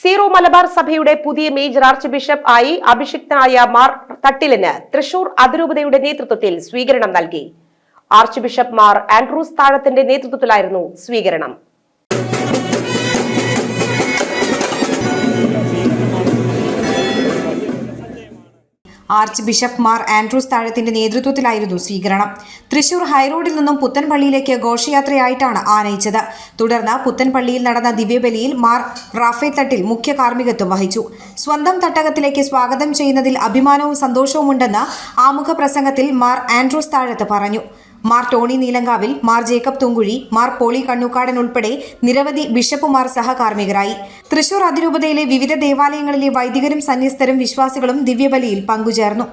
Zero Malabar സഭയുടെ പുതിയ major arch bishop ആയി അഭിഷിക്തനായ മാർ തട്ടിലിന് തൃശൂർ അതിരൂപതയുടെ നേതൃത്വത്തിൽ സ്വീകരണം നൽകി. ആർച്ച് ബിഷപ്പ് മാർ ആൻഡ്രൂസ് താഴത്തിന്റെ നേതൃത്വത്തിലായിരുന്നു സ്വീകരണം. ആർച്ച് ബിഷപ്പ് മാർ ആൻഡ്രൂസ് താഴത്തിന്റെ നേതൃത്വത്തിലായിരുന്നു സ്വീകരണം. തൃശൂർ ഹൈറോഡിൽ നിന്നും പുത്തൻപള്ളിയിലേക്ക് ഘോഷയാത്രയായിട്ടാണ് ആനയിച്ചത്. തുടർന്ന് പുത്തൻപള്ളിയിൽ നടന്ന ദിവ്യബലിയിൽ മാർ റാഫേ തട്ടിൽ മുഖ്യ കാർമ്മികത്വം വഹിച്ചു. സ്വന്തം തട്ടകത്തിലേക്ക് സ്വാഗതം ചെയ്യുന്നതിൽ അഭിമാനവും സന്തോഷവുമുണ്ടെന്ന് ആമുഖ പ്രസംഗത്തിൽ മാർ ആൻഡ്രൂസ് താഴത്ത് പറഞ്ഞു. Mar Tony Neelankavil Mar Jacob Thoomkuzhy Mar Poly Kannookadan ഉൾപ്പെടെ നിരവധി ബിഷപ്പുമാർ സഹകാർമ്മികരായി. തൃശൂർ അതിരൂപതയിലെ വിവിധ ദേവാലയങ്ങളിലെ വൈദികരും സന്യസ്തരും വിശ്വാസികളും ദിവ്യബലിയിൽ പങ്കുചേർന്നു.